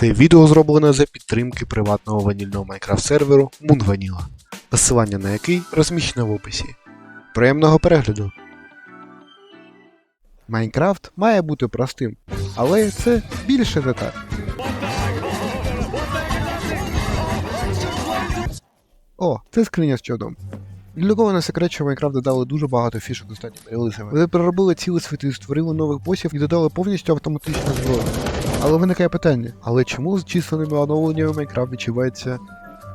Це відео зроблено за підтримки приватного ванільного Майнкрафт серверу Moon Vanilla, посилання на який розміщено в описі. Приємного перегляду! Майнкрафт має бути простим, але це більше не так. О, це скриня з чудом. Для кого не секрет, що Майнкрафт додали дуже багато фішок останніми релизами. Вони переробили цілі світи, створили нових босів і додали повністю автоматичну зброю. Але виникає питання: але чому з численними оновленнями Майнкрафт відчувається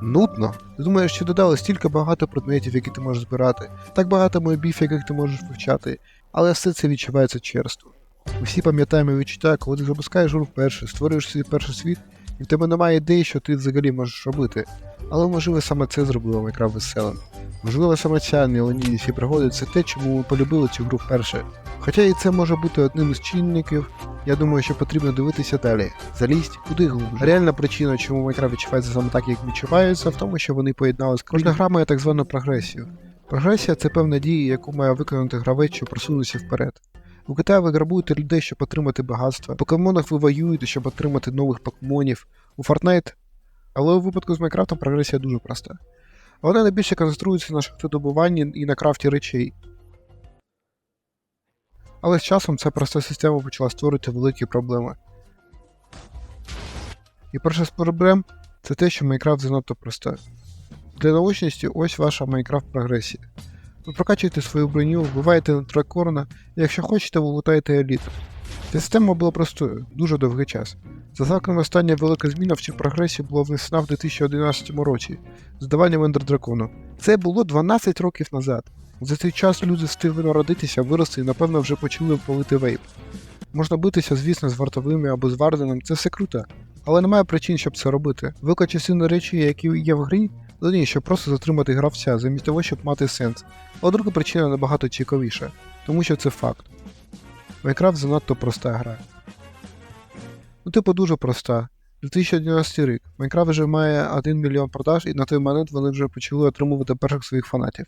нудно? Ти думаєш, що додали стільки багато предметів, які ти можеш збирати, так багато мобів, яких ти можеш вивчати, але все це відчувається черство. Ми всі пам'ятаємо відчуття, коли ти запускаєш гру вперше, створюєш свій перший світ, і в тебе немає ідеї, що ти взагалі можеш робити. Але можливо саме це зробило Майнкрафт веселим. Можливо, саме ця мелодійність і пригоди це те, чому ми полюбили цю гру вперше. Хоча і це може бути одним із чинників, я думаю, що потрібно дивитися далі. Залізть куди глибше. Реальна причина, чому Майнкрафт відчувається саме так, як відчувається, в тому, що вони поєднали кожна гра має так звану прогресію. Прогресія це певна дія, яку має виконати гравець, щоб просунутися вперед. У GTA ви грабуєте людей, щоб отримати багатство, в покемонах ви воюєте, щоб отримати нових покемонів, у Fortnite. Але у випадку з Майнкрафтом прогресія дуже проста. Вона найбільше концентрується на шахтодобуванні і на крафті речей. Але з часом ця проста система почала створювати великі проблеми. І перша з проблем це те, що Майнкрафт занадто проста. Для наочності ось ваша Майнкрафт прогресія. Ви прокачуєте свою броню, вбиваєте тракорна, і якщо хочете, ви лутаєте еліту. Ця система була простою, дуже довгий час. За знаком остання велика зміна в цю прогресію була внесена в 2011 році з даванням ендердракону. Це було 12 років назад. За цей час люди встигли народитися, вирости і напевно вже почали палити вейп. Можна битися, звісно, з вартовими або з варденом, це все круто, але немає причин, щоб це робити. Велика частина речей, які є в грі, додає, щоб просто затримати гравця, замість того, щоб мати сенс. А друга причина набагато цікавіша, тому що це факт. Майнкрафт занадто проста гра. Ну, типу, дуже проста. 2011 рік. Майнкрафт вже має 1 мільйон продаж, і на той момент вони вже почали отримувати перших своїх фанатів.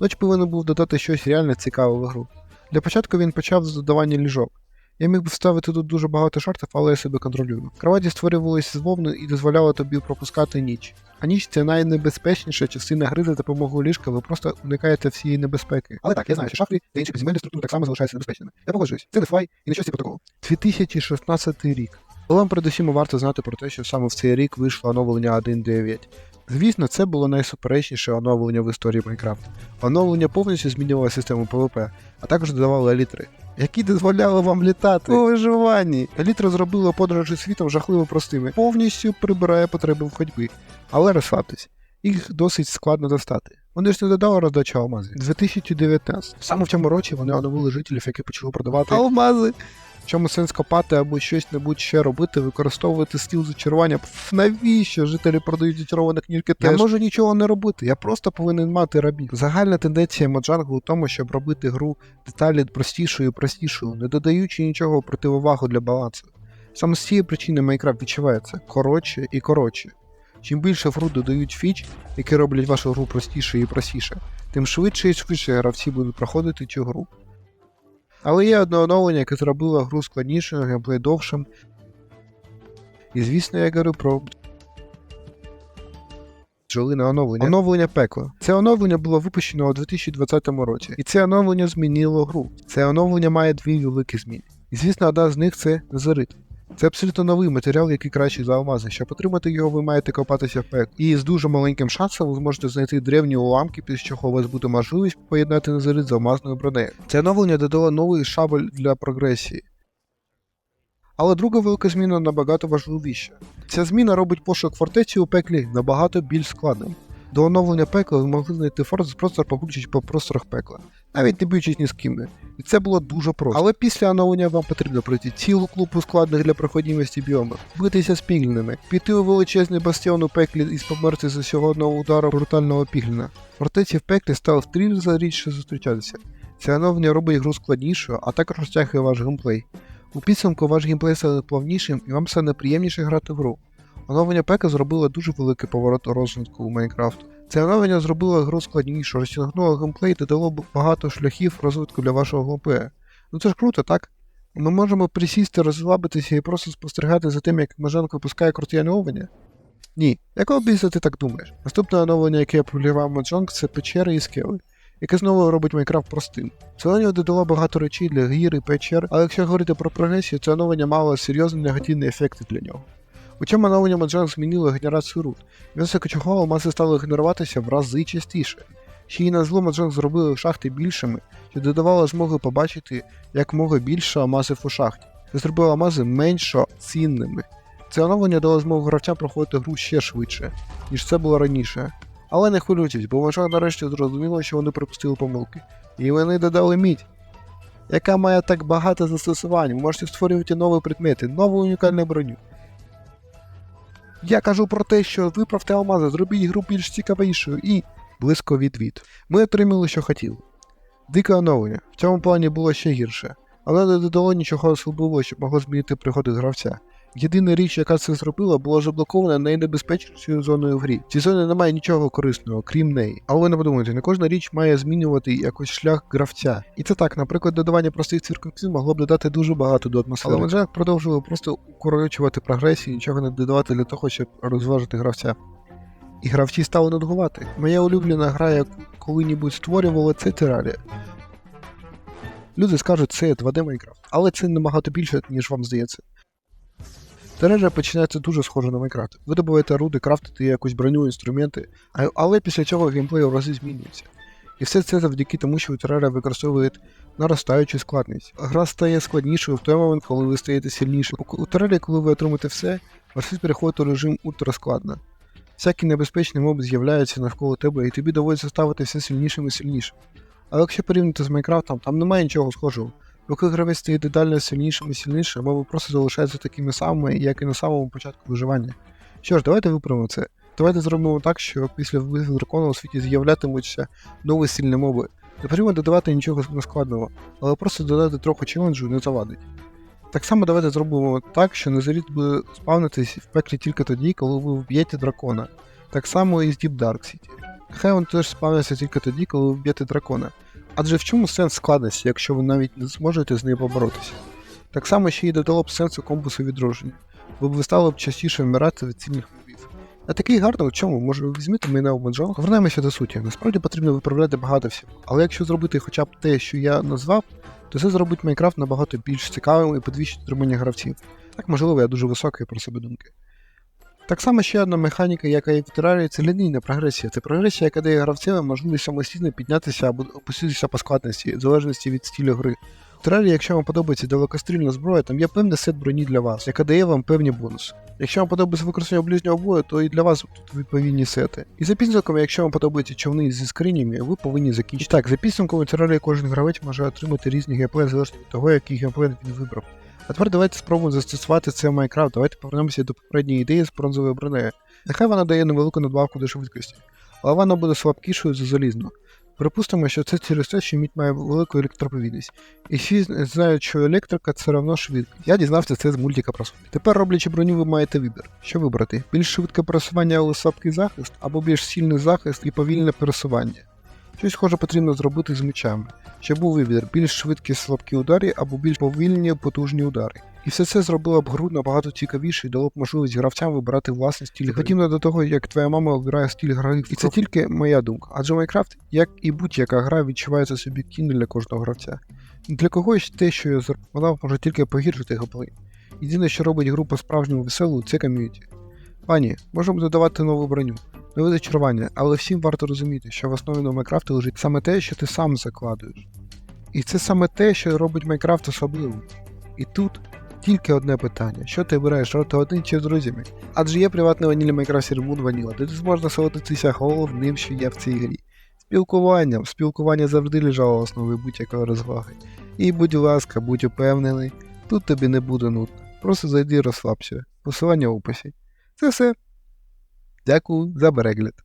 Ноч повинен був додати щось реально цікаве в гру. Для початку він почав з додавання ліжок. Я міг би вставити тут дуже багато жартів, але я себе контролюю. Кроваті створювалися з вовни і дозволяли тобі пропускати ніч. А ніч це найнебезпечніша частина гри за допомогою ліжка, ви просто уникаєте всієї небезпеки. Але так, я знаю, що шахти та інші підземельні структури так само залишаються небезпечними. Я погоджуюсь, це не флай і не щось типу такого. 2016 рік. Але вам передусім варто знати про те, що саме в цей рік вийшло оновлення 1.9. Звісно, це було найсуперечніше оновлення в історії Майнкрафт. Оновлення повністю змінювало систему PvP, а також додавало елітри, які дозволяли вам літати у виживанні. Елітра зробила подорожі світом жахливо простими, повністю прибирає потреби в ходьбі. Але розслабтесь, їх досить складно достати. Вони ж не додали роздачу алмазів. 2019. Саме в цьому році вони оновили жителів, які почали продавати алмази. В чому сенс копати або щось небудь ще робити, використовувати стіл зачарування. Пф, навіщо жителі продають зачаровані книжки теж? Я можу нічого не робити, я просто повинен мати рабів. Загальна тенденція Моджангу у тому, щоб робити гру деталі простішою і простішою, не додаючи нічого противовагу для балансу. Саме з цієї причини Майнкрафт відчувається коротше і коротше. Чим більше в гру додають фіч, які роблять вашу гру простіше і простіше, тим швидше і швидше гравці будуть проходити цю гру. Але є одне оновлення, яке зробило гру складнішою, геймплей довшим. І звісно, я говорю про бджолине оновлення. Оновлення пекло. Це оновлення було випущено у 2020 році, і це оновлення змінило гру. Це оновлення має дві великі зміни. І звісно, одна з них це Назарит. Це абсолютно новий матеріал, який кращий за алмази. Щоб отримати його, ви маєте копатися в пек. І з дуже маленьким шансом ви зможете знайти древні уламки, після чого у вас буде можливість поєднати назарит з алмазною бронею. Це оновлення додало новий шабель для прогресії. Але друга велика зміна набагато важливіша. Ця зміна робить пошук фортеці у пеклі набагато більш складним. До оновлення пекла ви могли знайти форт просто побудучись по просторах пекла, навіть не б'ючись ні з ким. І це було дуже просто. Але після оновлення вам потрібно пройти цілу клубу складних для проходимості біомів, битися з піглінами, піти у величезний бастіон у пеклі і померти з усього одного удару брутального пігліна. Фортеці в пеклі стали три рази рідше зустрічатися. Це оновлення робить гру складнішою, а також розтягує ваш геймплей. У підсумку ваш геймплей стане плавнішим і вам стане приємніше грати в гру. Оновлення пека зробило дуже великий поворот розвитку у Майнкрафту. Це оновлення зробило гру складнішу, розтягнуло геймплей та дало багато шляхів розвитку для вашого геймплея. Ну це ж круто, так? Ми можемо присісти, розслабитися і просто спостерігати за тим, як Мажанк випускає круті оновлення? Ні. Якого біса ти так думаєш? Наступне оновлення, яке я пролівав Маджонг, це печери і скели, яке знову робить Майнкрафт простим. Це оновлення додало багато речей для гір і печер, але якщо говорити про прогресію, це оновлення мало серйозні негативні ефекти для нього. У цьому оновлення Маджанг змінило генерацію рут. Вместо чого алмази стали генеруватися в рази частіше. Ще й на зло Маджанг зробили шахти більшими, що додавало змоги побачити як мога більше алмазів у шахті. Це зробило алмази менш цінними. Це оновлення дало змогу гравцям проходити гру ще швидше, ніж це було раніше. Але не хвилюйтесь, бо Маджанг нарешті зрозуміло, що вони припустили помилки. І вони додали мідь, яка має так багато застосувань. Ви можете створювати нові предмети, нову унікальну броню. Я кажу про те, що виправте алмази, зробіть гру більш цікавішою і близько відвід. Ми отримали, що хотіли. Дике оновлення. В цьому плані було ще гірше, але не додало нічого особливого, що могло змінити пригоди гравця. Єдина річ, яка це зробила, була заблокована найнебезпечнішою зоною в грі. В цій зоні немає нічого корисного, крім неї. Але ви не подумайте, не кожна річ має змінювати якось шлях гравця. І це так, наприклад, додавання простих цвіркунців могло б додати дуже багато до атмосфери. Але Маджак продовжував просто укорочувати прогресію, нічого не додавати для того, щоб розважити гравця. І гравці стали нудгувати. Моя улюблена гра, яку коли-небудь створювала, це Терарія. Люди скажуть, це 2D Майнкрафт, але це набагато більше, ніж вам здається. Терарія починається дуже схоже на Майнкрафт. Ви добуваєте руди, крафтите якусь броню, інструменти, але після цього геймплей у рази змінюється. І все це завдяки тому, що Терарія використовує наростаючу складність. Гра стає складнішою в той момент, коли ви стаєте сильнішим. У, Терарії, коли ви отримаєте все, світ переходить у режим ультраскладно. Всякі небезпечні моби з'являються навколо тебе, і тобі доводиться ставити все сильнішим і сильнішим. Але якщо порівняти з Майнкрафтом, там немає нічого схожого. Поки гравець стає детально сильнішим і сильнішим, моби просто залишаються такими самими, як і на самому початку виживання. Що ж, давайте виправимо це. Давайте зробимо так, що після вбивства дракона у світі з'являтимуться нові сильні моби. Не потрібно додавати нічого нескладного, але просто додати трохи челенджу не завадить. Так само давайте зробимо так, що Незаріт буде спавнитись в пеклі тільки тоді, коли ви вб'єте дракона. Так само і з Deep Dark City. Нехай він теж спавниться тільки тоді, коли ви вб'єте дракона. Адже в чому сенс складності, якщо ви навіть не зможете з нею поборотися? Так само ще й додало б сенсу компасу відродження, бо б ви стали б частіше вмирати від цінних мобів. А такий гарний у чому, може ви візьмете мене в Маджон? Повернемося до суті. Насправді потрібно виправляти багато всього. Але якщо зробити хоча б те, що я назвав, то це зробить Майнкрафт набагато більш цікавим і підвищить отримання гравців. Так, можливо, я дуже високий про себе думки. Так само ще одна механіка, яка є в Терарії, це лінійна прогресія. Це прогресія, яка дає гравцям можливість самостійно піднятися або опуститися по складності, в залежності від стилю гри. В Терарії, якщо вам подобається далекострільна зброя, там є певний сет броні для вас, яка дає вам певні бонуси. Якщо вам подобається використання ближнього бою, то і для вас тут відповідні сети. І за підсумком, якщо вам подобаються човни зі скринями, ви повинні закінчити. Так, за підсумком у Терарії кожен гравець може отримати різні геймплей залежно від того, який геймплей він вибрав. А тепер давайте спробуємо застосувати це в Майнкрафт. Давайте повернемося до попередньої ідеї з бронзовою бронею. Нехай вона дає невелику надбавку до швидкості, але вона буде слабкішою за залізну. Припустимо, що це через те, що мідь має велику електроповідність. І всі знають, що електрика це равно швидкість. Я дізнався це з мультика про Sonic. Тепер, роблячи броню, ви маєте вибір. Що вибрати? Більш швидке пересування, але слабкий захист, або більш сильний захист і повільне пересування. Щось схоже потрібно зробити з мечами, щоб був вибір більш швидкі слабкі удари або більш повільні потужні удари. І все це зробило б гру набагато цікавіше і дало б можливість гравцям вибирати власний стиль. гри. Подібно до того, як твоя мама обирає стиль гри. І це тільки моя думка. Адже Майнкрафт, як і будь-яка гра, відчувається суб'єктивно для кожного гравця. Для когось те, що я запропонував, може тільки погіршити геймплей. Єдине, що робить гру по-справжньому веселою, це ком'юніті. Пані, можемо додавати нову броню, нове зачарування, але всім варто розуміти, що в основі нового Майнкрафту лежить саме те, що ти сам закладуєш. І це саме те, що робить Майнкрафт особливим. І тут тільки одне питання: що ти обираєш жити один чи з друзями? Адже є приватний ванілі Minecraft Server Vanilla, де ти зможеш насолодитися головним, що є в цій грі. Спілкуванням, спілкування завжди лежало в основі будь-якої розваги. І будь ласка, будь упевнений, тут тобі не буде нудно. Просто зайди і розслабся. Посилання в описі. Це все. Дякую за перегляд.